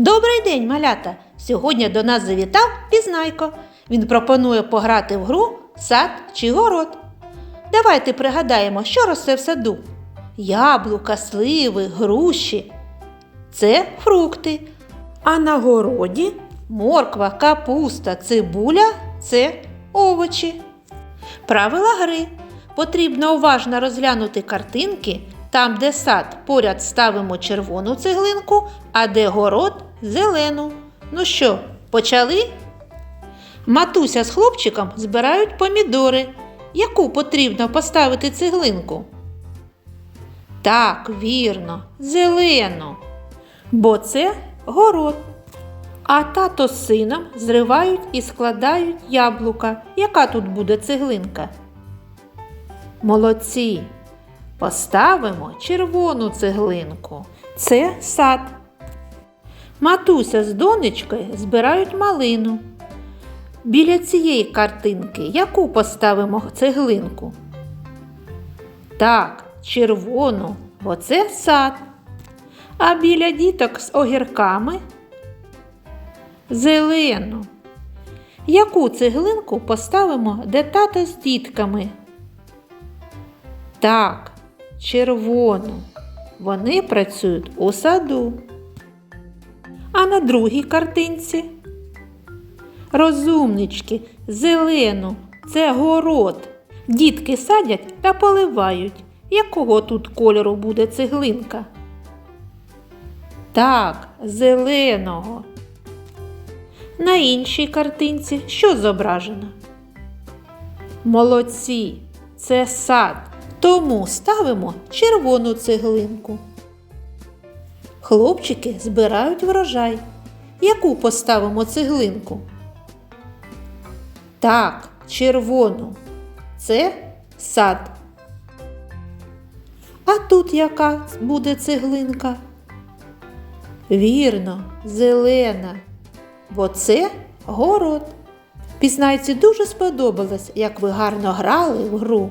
Добрий день, малята! Сьогодні до нас завітав Пізнайко. Він пропонує пограти в гру сад чи город. Давайте пригадаємо, що росте в саду. Яблука, сливи, груші. Це фрукти. А на городі морква, капуста, цибуля це овочі. Правила гри. Потрібно уважно розглянути картинки. Там, де сад, поряд ставимо червону цеглинку, а де город зелену. Ну що, почали? Матуся з хлопчиком збирають помідори. Яку потрібно поставити цеглинку? Так, вірно, зелену. Бо це город. А тато з сином зривають і складають яблука. Яка тут буде цеглинка? Молодці. Поставимо червону цеглинку. Це сад. Матуся з донечкою збирають малину. Біля цієї картинки яку поставимо цеглинку? Так, червону, бо це сад. А біля діток з огірками зелену. Яку цеглинку поставимо, де тато з дітками? Так, червону. Вони працюють у саду. А на другій картинці розумнички, зелену, це город. Дітки садять та поливають. Якого тут кольору буде цеглинка? Так, зеленого. На іншій картинці що зображено? Молодці, це сад. Тому ставимо червону цеглинку. Хлопчики збирають врожай. Яку поставимо цеглинку? Так, червону. Це сад. А тут яка буде цеглинка? Вірно, зелена. Бо це город. Пізнайці дуже сподобалось, як ви гарно грали в гру.